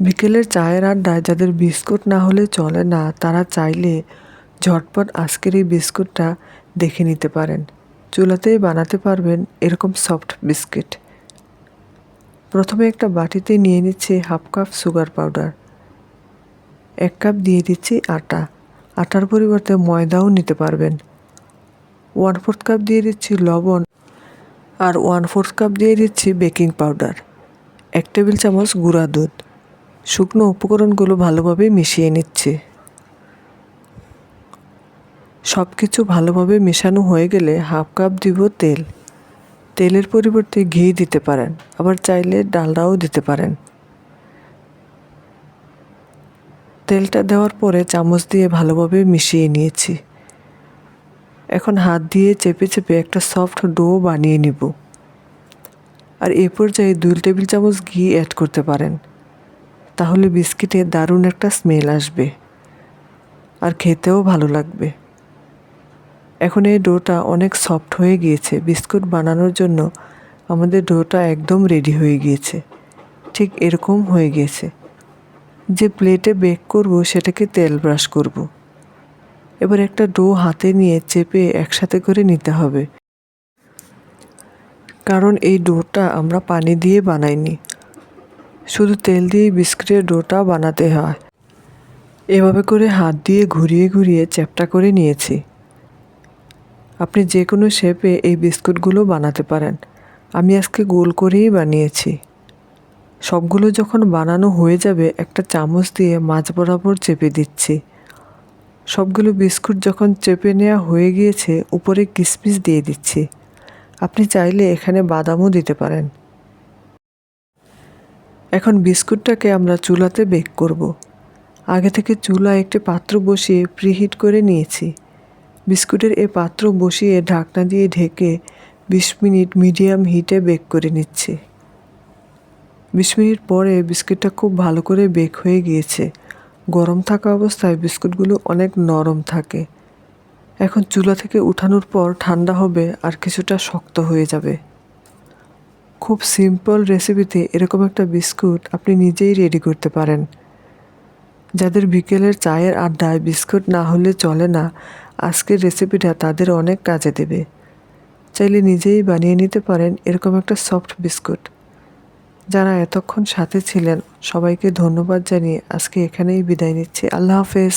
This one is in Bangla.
বিকেলের চায়ের আড্ডায় যাদের বিস্কুট না হলে চলে না, তারা চাইলে ঝটপট আজকের এই বিস্কুটটা দেখে নিতে পারেন। চুলাতেই বানাতে পারবেন এরকম সফট বিস্কিট। প্রথমে একটা বাটিতে নিয়ে নিচ্ছি হাফ কাপ সুগার পাউডার। এক কাপ দিয়ে দিচ্ছি আটা। আটার পরিবর্তে ময়দাও নিতে পারবেন। ওয়ান ফোর্থ কাপ দিয়ে দিচ্ছি লবণ আর ওয়ান ফোর্থ কাপ দিয়ে দিচ্ছি বেকিং পাউডার। এক টেবিল চামচ গুঁড়া দুধ। শুকনো উপকরণগুলো ভালোভাবে মিশিয়ে নিচ্ছি। সব কিছু ভালোভাবে মেশানো হয়ে গেলে হাফ কাপ দিব তেল। তেলের পরিবর্তে ঘি দিতে পারেন, আবার চাইলে ডালডাও দিতে পারেন। তেলটা দেওয়ার পরে চামচ দিয়ে ভালোভাবে মিশিয়ে নিয়েছি। এখন হাত দিয়ে চেপে চেপে একটা সফট ডো বানিয়ে নিব। আর এ পর্যায়ে দুই টেবিল চামচ ঘি অ্যাড করতে পারেন। তাহলে বিস্কিটে দারুণ একটা স্মেল আসবে। আর খেতেও ভালো লাগবে। এখন এই ডোটা অনেক সফট হয়ে গিয়েছে। বিস্কুট বানানোর জন্য আমাদের ডোটা একদম রেডি হয়ে গিয়েছে। ঠিক এরকম হয়ে গিয়েছে। যে প্লেটে বেক করব সেটাকে তেল ব্রাশ করব। এবার একটা ডো হাতে নিয়ে চেপে একসাথে করে নিতে হবে। কারণ এই ডোটা আমরা পানি দিয়ে বানাইনি। শুধু তেল দিয়ে বিস্কুটের ডোটা বানাতে হয়। এভাবে করে হাত দিয়ে ঘুরিয়ে ঘুরিয়ে চ্যাপটা করে নিয়েছি। আপনি যে কোনো শেপে এই বিস্কুটগুলো বানাতে পারেন। আমি আজকে গোল করেই বানিয়েছি। সবগুলো যখন বানানো হয়ে যাবে, একটা চামচ দিয়ে মাছ বরাবর চেপে দিচ্ছি। সবগুলো বিস্কুট যখন চেপে নেওয়া হয়ে গিয়েছে, উপরে কিসমিস দিয়ে দিচ্ছি। আপনি চাইলে এখানে বাদামও দিতে পারেন। এখন বিস্কুটটাকে আমরা চুলাতে বেক করব। আগে থেকে চুলা একটি পাত্র বসিয়ে প্রিহিট করে নিয়েছি। বিস্কুটের এ পাত্র বসিয়ে ঢাকনা দিয়ে ঢেকে বিশ মিনিট মিডিয়াম হিটে বেক করে নিচ্ছি। বিশ মিনিট পরে বিস্কুটটা খুব ভালো করে বেক হয়ে গিয়েছে। গরম থাকা অবস্থায় বিস্কুটগুলো অনেক নরম থাকে। এখন চুলা থেকে উঠানোর পর ঠান্ডা হবে আর কিছুটা শক্ত হয়ে যাবে। খুব সিম্পল রেসিপিতে এরকম একটা বিস্কুট আপনি নিজেই রেডি করতে পারেন। যাদের বিকেলের চায়ের আড্ডায় বিস্কুট না হলে চলে না, আজকের রেসিপিটা তাদের অনেক কাজে দেবে। চাইলে নিজেই বানিয়ে নিতে পারেন এরকম একটা সফট বিস্কুট। যারা এতক্ষণ সাথে ছিলেন, সবাইকে ধন্যবাদ জানিয়ে আজকে এখানেই বিদায় নিচ্ছি। আল্লাহ হাফেজ।